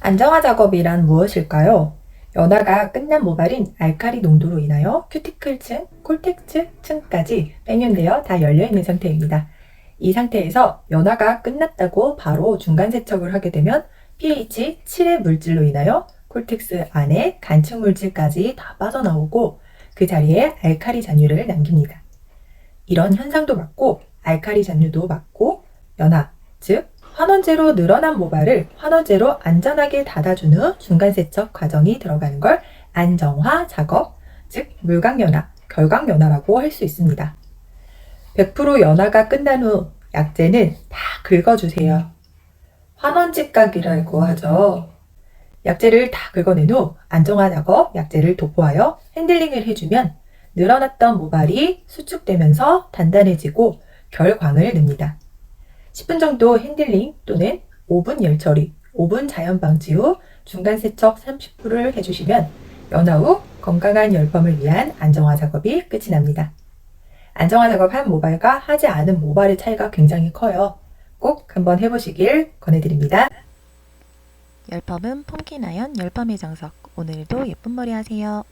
안정화 작업이란 무엇일까요? 연화가 끝난 모발인 알카리 농도로 인하여 큐티클층, 콜텍스층까지 빼면되어 다 열려있는 상태입니다. 이 상태에서 연화가 끝났다고 바로 중간 세척을 하게 되면 pH 7의 물질로 인하여 콜텍스 안에 간층 물질까지 다 빠져나오고 그 자리에 알카리 잔유를 남깁니다. 이런 현상도 막고 알카리 잔유도 막고 연화, 즉 환원제로 늘어난 모발을 환원제로 안전하게 닫아준 후 중간 세척 과정이 들어가는 걸 안정화 작업, 즉 물광연화, 결광연화라고 할 수 있습니다. 100% 연화가 끝난 후 약재는 다 긁어주세요. 환원직각이라고 하죠. 약재를 다 긁어낸 후 안정화 작업, 약재를 도포하여 핸들링을 해주면 늘어났던 모발이 수축되면서 단단해지고 결광을 냅니다. 10분 정도 핸들링 또는 5분 열 처리, 5분 자연 방지 후 중간 세척 30분을 해주시면 연화 후 건강한 열펌을 위한 안정화 작업이 끝이 납니다. 안정화 작업한 모발과 하지 않은 모발의 차이가 굉장히 커요. 꼭 한번 해보시길 권해드립니다. 열펌은 폼킨 아연 열펌의 정석. 오늘도 예쁜 머리 하세요.